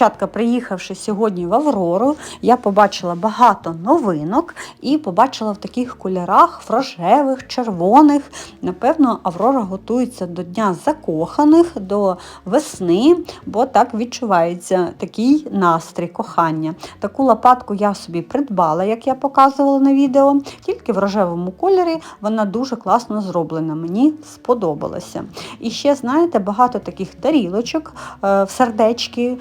Дівчатка, приїхавши сьогодні в Аврору, я побачила багато новинок і побачила в таких кольорах рожевих, червоних. Напевно, Аврора готується до Дня закоханих, до весни, бо так відчувається такий настрій кохання. Таку лопатку я собі придбала, як я показувала на відео, тільки в рожевому кольорі. Вона дуже класно зроблена. Мені сподобалося. І ще, знаєте, багато таких тарілочок е, в сердечки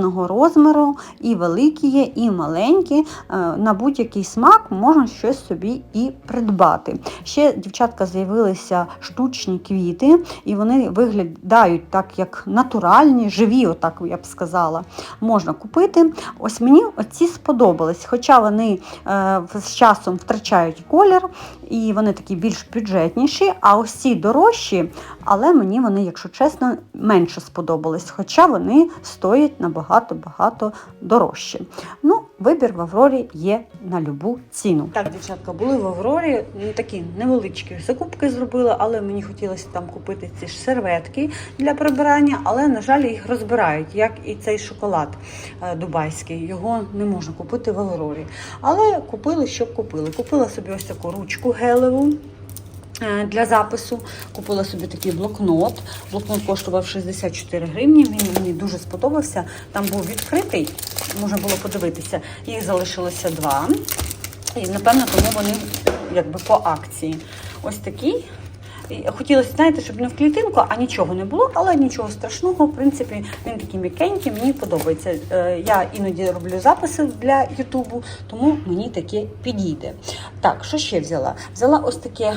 різного розміру, і великі є, і маленькі. Е, На будь-який смак можна щось собі і придбати. Ще дівчатка з'явилися штучні квіти, і вони виглядають так, як натуральні, живі, отак я б сказала. Можна купити. Ось мені оці сподобались, хоча вони е, з часом втрачають колір, і вони такі більш бюджетніші, а ось ці дорожчі, але мені вони, якщо чесно, менше сподобались, хоча вони стоять набагато-багато дорожче. Ну, вибір в Аврорі є на любу ціну. Так, дівчатка, були в Аврорі, ну, такі невеличкі закупки зробили, але мені хотілося там купити ці ж серветки для прибирання, але, на жаль, їх розбирають, як і цей шоколад е, дубайський. Його не можна купити в Аврорі. Але купили, що купили. Купила собі ось таку ручку гелеву. Е, Для запису купила собі такий блокнот. Блокнот коштував 64 гривні. Він мені дуже сподобався. Там був відкритий, можна було подивитися. Їх залишилося два. І напевно тому вони якби по акції. Ось такий. Хотілося, знаєте, щоб не в клітинку, а нічого не було, але нічого страшного. В принципі, він такий м'якенький, мені подобається. Е, Я іноді роблю записи для Ютубу, тому мені таке підійде. Так, що ще взяла? Взяла ось таке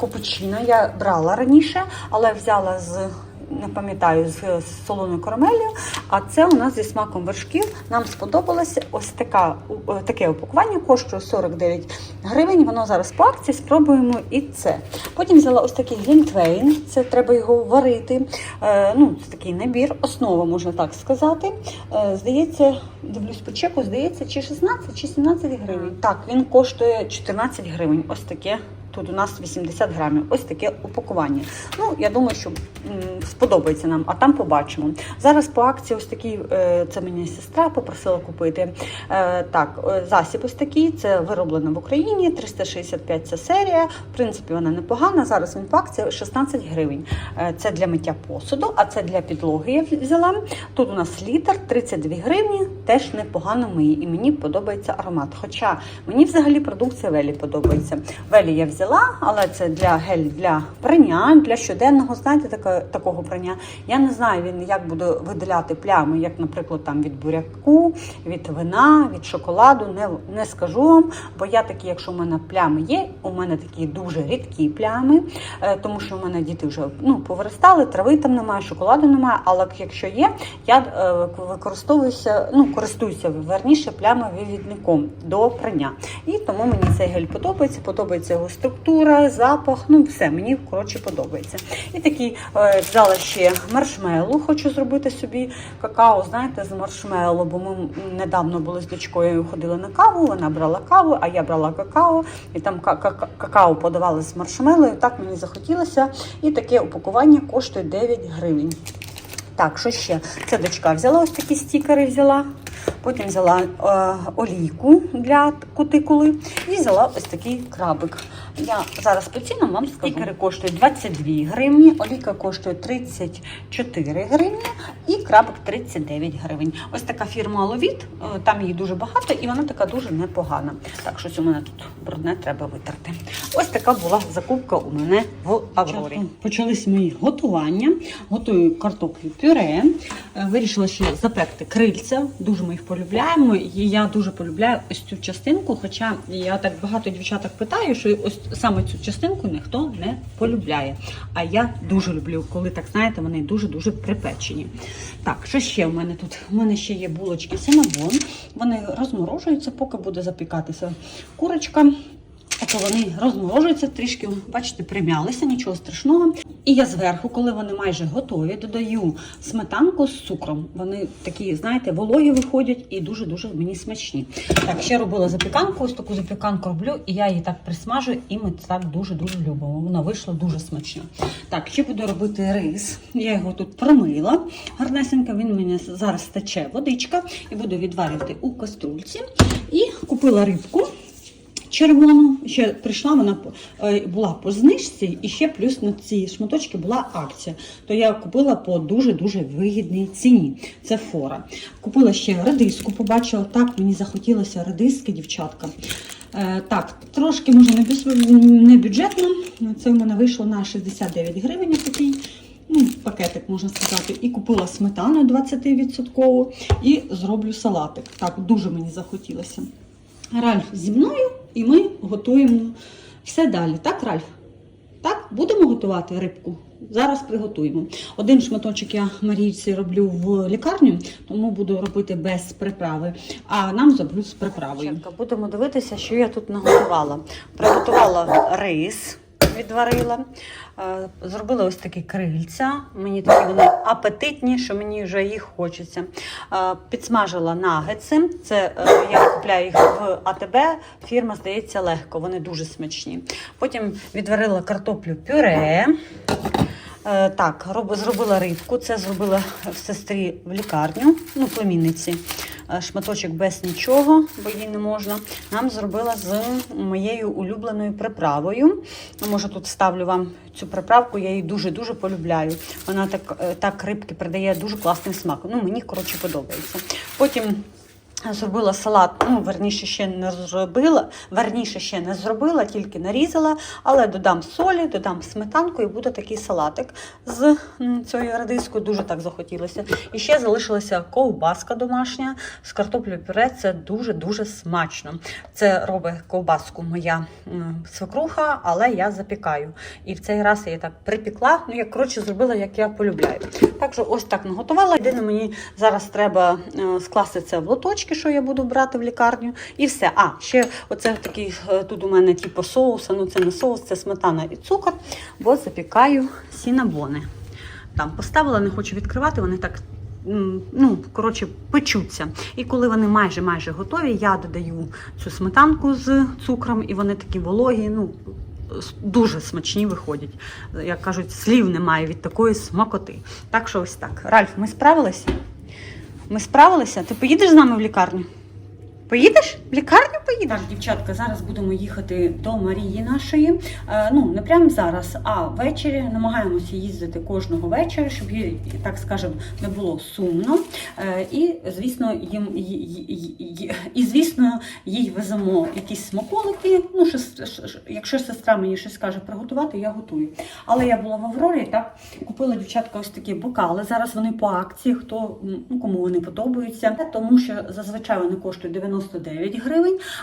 копучино, капучино. Я брала раніше, але взяла з. Не пам'ятаю з, солоною карамелью, а це у нас зі смаком вершків. Нам сподобалося ось така, е, таке упакування, коштує 49 гривень. Воно зараз по акції, спробуємо і це. Потім взяла ось такий глінтвейн, це треба його варити. Е, ну, це такий набір, основа, можна так сказати. Е, здається, дивлюсь по чеку, здається, чи 16, чи 17 гривень. Так, він коштує 14 гривень. Ось таке. Тут у нас 80 грамів. Ось таке упакування. Ну, я думаю, що сподобається нам, а там побачимо. Зараз по акції ось такий, е, це мені сестра попросила купити. Е, так, е, засіб ось такий, це вироблено в Україні, 365 це серія. В принципі, вона непогана. Зараз він по акції 16 гривень. Це для миття посуду, а це для підлоги я взяла. Тут у нас літр 32 гривні, теж непогано миє. І мені подобається аромат. Хоча мені взагалі продукція Велі подобається. Велі я взяла, але це для гель для прання, для щоденного, знаєте, таке, такого прання. Я не знаю, він як буде виділяти плями, як, наприклад, там від буряку, від вина, від шоколаду. Не, не скажу вам, бо я такі, якщо в мене плями є, у мене такі дуже рідкі плями, е, тому що в мене діти вже ну, повиростали, трави там немає, шоколаду немає. Але якщо є, я е, використовуюся, ну, користуюся верніше плямовивідником до прання. І тому мені цей гель подобається, подобається його структура, запах, ну все, мені коротше подобається. І такий е, взяла ще маршмеллоу, хочу зробити собі какао, знаєте, з маршмеллоу, бо ми недавно були з дочкою, ходили на каву, вона брала каву, а я брала какао, і там ка- ка- какао подавали з маршмеллоу, так мені захотілося. І таке упакування коштує 9 гривень. Так, що ще? Це дочка взяла ось такі стікери, взяла. Потім взяла е, олійку для кутикули і взяла ось такий крабик. Я зараз по цінам вам скажу. Стікери коштують 22 гривні, олійка коштує 34 гривні і крабик 39 гривень. Ось така фірма Аловіт, е, там її дуже багато і вона така дуже непогана. Так, щось у мене тут брудне треба витерти. Ось така була закупка у мене в Аврорі. Почались мої готування. Готую картоплю пюре. Е, Вирішила ще запекти крильця. Дуже ми їх полюбляємо. І я дуже полюбляю ось цю частинку. Хоча я так багато дівчаток питаю, що ось саме цю частинку ніхто не полюбляє. А я дуже люблю, коли так знаєте, вони дуже дуже припечені. Так, що ще в мене тут? У мене ще є булочки синабон. Вони розморожуються, поки буде запікатися курочка. То вони розморожуються трішки, бачите, прим'ялися, нічого страшного. І я зверху, коли вони майже готові, додаю сметанку з цукром. Вони такі, знаєте, вологі виходять і дуже-дуже мені смачні. Так, ще робила запіканку, ось таку запіканку роблю, і я її так присмажую, і ми так дуже-дуже любимо. Вона вийшла дуже смачна. Так, ще буду робити рис. Я його тут промила гарнесенько, він мені зараз тече водичка і буду відварювати у каструльці. І купила рибку червону. Ще прийшла вона е, була по знижці, і ще плюс на ці шматочки була акція. То я купила по дуже-дуже вигідній ціні. Це фора. Купила ще редиску, побачила, так мені захотілося редиски, дівчатка. Е, так, трошки може не бюджетно. Це в мене вийшло на 69 гривень такий. Ну, пакетик, можна сказати, і купила сметану 20% і зроблю салатик. Так, дуже мені захотілося. Ральф зі мною, і ми готуємо все далі. Так, Ральф? Так, будемо готувати рибку. Зараз приготуємо. Один шматочок я Марійці роблю в лікарню, тому буду робити без приправи. А нам зроблю з приправою. Будемо дивитися, що я тут наготувала. Приготувала рис, відварила. е, Зробила ось такі крильця. Мені такі вони апетитні, що мені вже їх хочеться. Е, Підсмажила нагетси. Це е, я купляю їх в АТБ. Фірма здається легко. Вони дуже смачні. Потім відварила картоплю пюре. Так, роб- зробила рибку. Це зробила в сестрі в лікарню, ну, племінниці. Е, Шматочок без нічого, бо їй не можна. Нам зробила з моєю улюбленою приправою. Ну, Може, тут ставлю вам цю приправку, я її дуже-дуже полюбляю. Вона так, е, так рибки придає дуже класний смак. Ну, мені, коротше, подобається. Потім Зробила салат, ну, верніше ще не зробила, верніше ще не зробила, тільки нарізала, але додам солі, додам сметанку і буде такий салатик з цією радискою. Дуже так захотілося. І ще залишилася ковбаска домашня з картоплею пюре. Це дуже-дуже смачно. Це робить ковбаску моя свекруха, але я запікаю. І в цей раз я її так припікла. Ну, я коротше зробила, як я полюбляю. Так що ось так наготувала. Єдине, мені зараз треба е, скласти це в лоточки, що я буду брати в лікарню. І все. А, ще оце такий е, тут у мене типу соус, ну це не соус, це сметана і цукор, бо запікаю сінабони. Там поставила, не хочу відкривати, вони так. Ну, коротше, печуться. І коли вони майже майже готові, я додаю цю сметанку з цукром, і вони такі вологі, ну дуже смачні виходять. Як кажуть, слів немає від такої смакоти. Так що ось так. Ральф, ми справилися? Ми справилися? Ти поїдеш з нами в лікарню? Поїдеш? В лікарню поїдеш? Так, дівчатка, зараз будемо їхати до Марії нашої. Е, ну, не прямо зараз, а ввечері. Намагаємося їздити кожного вечора, щоб їй, так скажемо, не було сумно. Е, і, звісно, їм, ї- ї- і, звісно, їй веземо якісь смаколики. Ну, ш- якщо сестра мені щось каже приготувати, я готую. Але я була в Аврорі, так купила дівчатка ось такі бокали. Зараз вони по акції, хто ну, кому вони подобаються, тому що зазвичай вони коштують 99 гривень.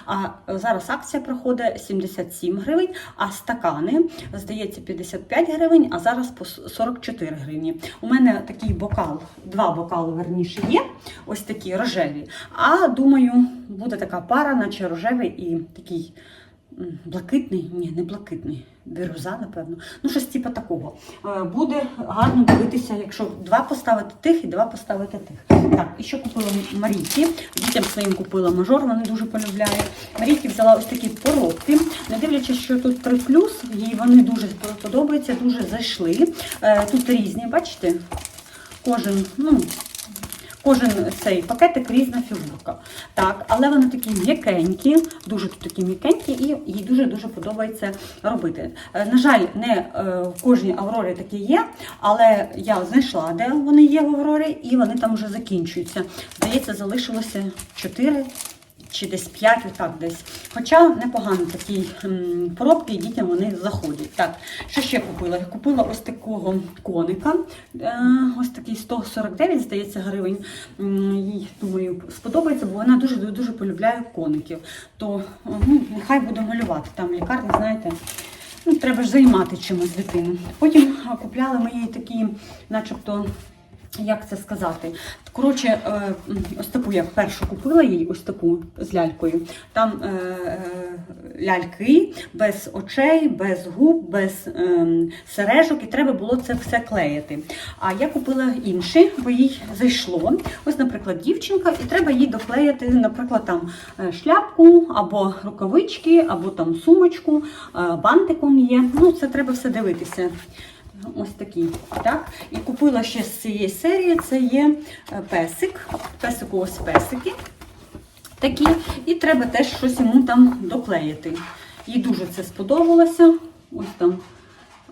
А зараз акція проходить 77 гривень. А стакани здається 55 гривень, а зараз по 44 гривні. У мене такий бокал, два бокали верніше є, ось такі рожеві. А думаю, буде така пара, наче рожевий і такий. Блакитний, ні, не блакитний, бірюза, напевно. Ну, щось типу такого. Е, Буде гарно дивитися, якщо два поставити тих і два поставити тих. Так, і що купила Марійки. Дітям своїм купила мажор, вони дуже полюбляють. Марійки взяла ось такі поробки. Не дивлячись, що тут 3 їй вони дуже подобаються, дуже зайшли. Е, Тут різні, бачите? Кожен, ну, Кожен цей пакетик різна фігурка. Так, але вони такі м'якенькі, дуже тут такі м'якенькі, і їй дуже-дуже подобається робити. Е, На жаль, не е, в кожній Аврорі такі є, але я знайшла, де вони є в Аврорі, і вони там вже закінчуються. Здається, залишилося 4 чи десь 5, отак десь. Хоча непогано такі м, поробки, і дітям вони заходять. Так, що ще купила? Я купила ось такого коника. Е, ось такий 149, здається, гривень. Їй, думаю, сподобається, бо вона дуже дуже полюбляє коників. То е, ну, нехай буде малювати. Там лікарні, знаєте. Ну, треба ж займати чимось дитину. Потім купляли ми такі, начебто, як це сказати? Коротше, е, ось таку я першу купила їй, ось таку з лялькою. Там е, е, ляльки, без очей, без губ, без ем, сережок, і треба було це все клеїти. А я купила інші, бо їй зайшло. Ось, наприклад, дівчинка, і треба їй доклеїти, наприклад, там е, шляпку або рукавички, або там сумочку, е, бантиком є. Ну, це треба все дивитися. Ось такий. Так? І купила ще з цієї серії, це є е, песик. Песику ось песики такі. І треба теж щось йому там доклеїти. Їй дуже це сподобалося. Ось там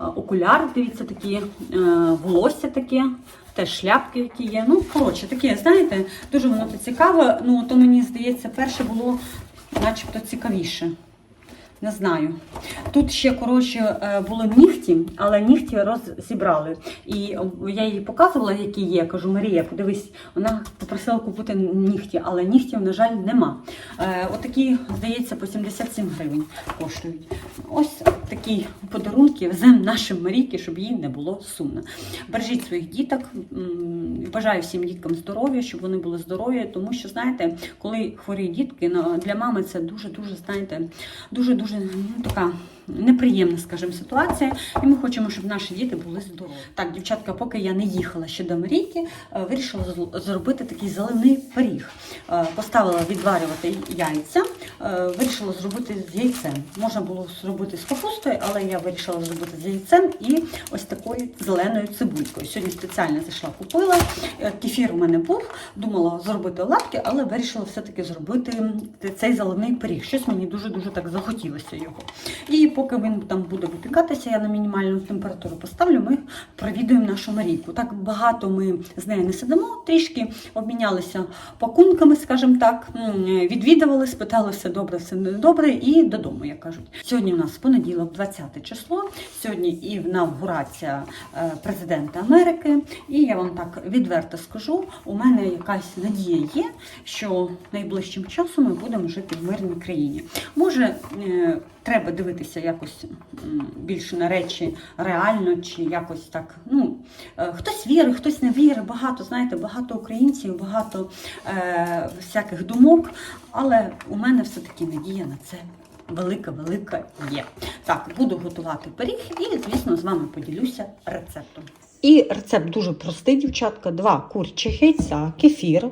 е, окуляри, дивіться, такі, е, волосся таке, теж шляпки, які є. Ну, коротше, таке, знаєте, дуже воно то цікаве. Ну, то мені здається, перше було начебто цікавіше. Не знаю. Тут ще коротше е, були нігті, але нігті розібрали. І я їй показувала, які є. Кажу, Марія, подивись, вона попросила купити нігті, але нігтів, на жаль, нема. Е, Отакі, здається, по 77 гривень коштують. Ось такі подарунки взем нашим Марійки, щоб їй не було сумно. Бережіть своїх діток. Бажаю всім діткам здоров'я, щоб вони були здорові, тому що, знаєте, коли хворі дітки, для мами це дуже-дуже, знаєте, дуже-дуже ну, така неприємна, скажімо, ситуація. І ми хочемо, щоб наші діти були здорові. Так, дівчатка, поки я не їхала ще до Марійки, е, вирішила зробити такий заливний пиріг. Е, Поставила відварювати яйця, е, вирішила зробити з яйцем. Можна було зробити з капустою, але я вирішила зробити з яйцем і ось такою зеленою цибулькою. Сьогодні спеціально зайшла, купила. Кефір у мене був, думала зробити оладки, але вирішила все-таки зробити цей заливний пиріг. Щось мені дуже-дуже так захотілося його. І поки він там буде випікатися, я на мінімальну температуру поставлю, ми провідуємо нашу Марійку. Так багато ми з нею не сидимо, трішки обмінялися пакунками, скажімо так, відвідували, спитали, все добре, все не добре, і додому, як кажуть. Сьогодні у нас понеділок, 20 число. Сьогодні і інавгурація е, президента Америки. І я вам так відверто скажу, у мене якась надія є, що найближчим часом ми будемо жити в мирній країні. Може, е, треба дивитися якось більше на речі реально, чи якось так. Ну, е, хтось вірить, хтось не вірить, багато, знаєте, багато українців, багато е, всяких думок, але у мене все-таки надія на це. Велика, велика є. Так, буду готувати пиріг і, звісно, з вами поділюся рецептом. І рецепт дуже простий, дівчатка. Два курчих яйця, кефір,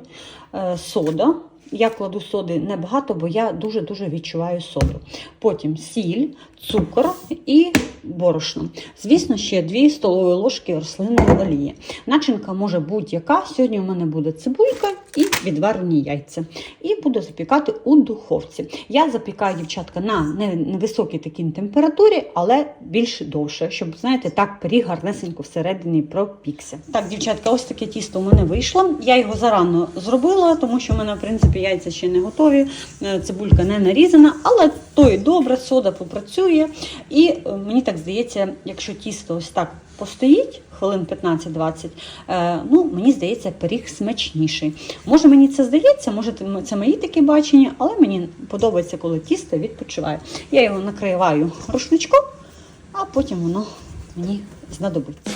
е, сода. Я кладу соди небагато, бо я дуже-дуже відчуваю соду. Потім сіль, цукор і борошно. Звісно, ще 2 столові ложки рослинної олії. Начинка може будь-яка. Сьогодні у мене буде цибулька і відварені яйця. І буду запікати у духовці. Я запікаю, дівчатка, на невисокій такій температурі, але більш довше, щоб, знаєте, так пиріг гарнесенько всередині пропікся. Так, дівчатка, ось таке тісто у мене вийшло. Я його зарано зробила, тому що в мене, в принципі, яйця ще не готові, е, цибулька не нарізана, але то і добре, сода попрацює. І е, мені так здається, якщо тісто ось так постоїть, хвилин 15-20, е, ну, мені здається, пиріг смачніший. Може, мені це здається, може, це- це мої такі бачення, але мені подобається, коли тісто відпочиває. Я його накриваю рушничком, а потім воно мені знадобиться.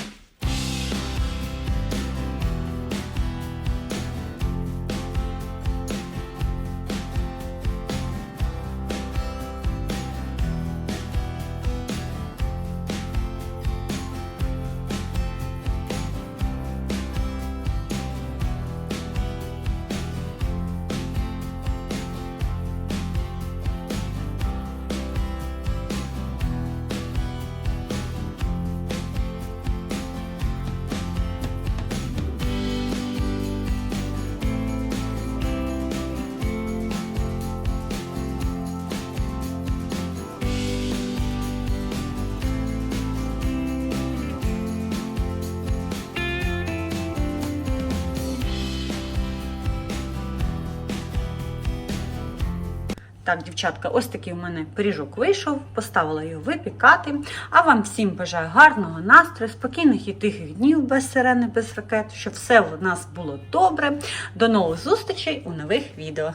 Так, дівчатка, ось такий у мене пиріжок вийшов, поставила його випікати. А вам всім бажаю гарного настрою, спокійних і тихих днів без сирени, без ракет, щоб все в нас було добре. До нових зустрічей у нових відео.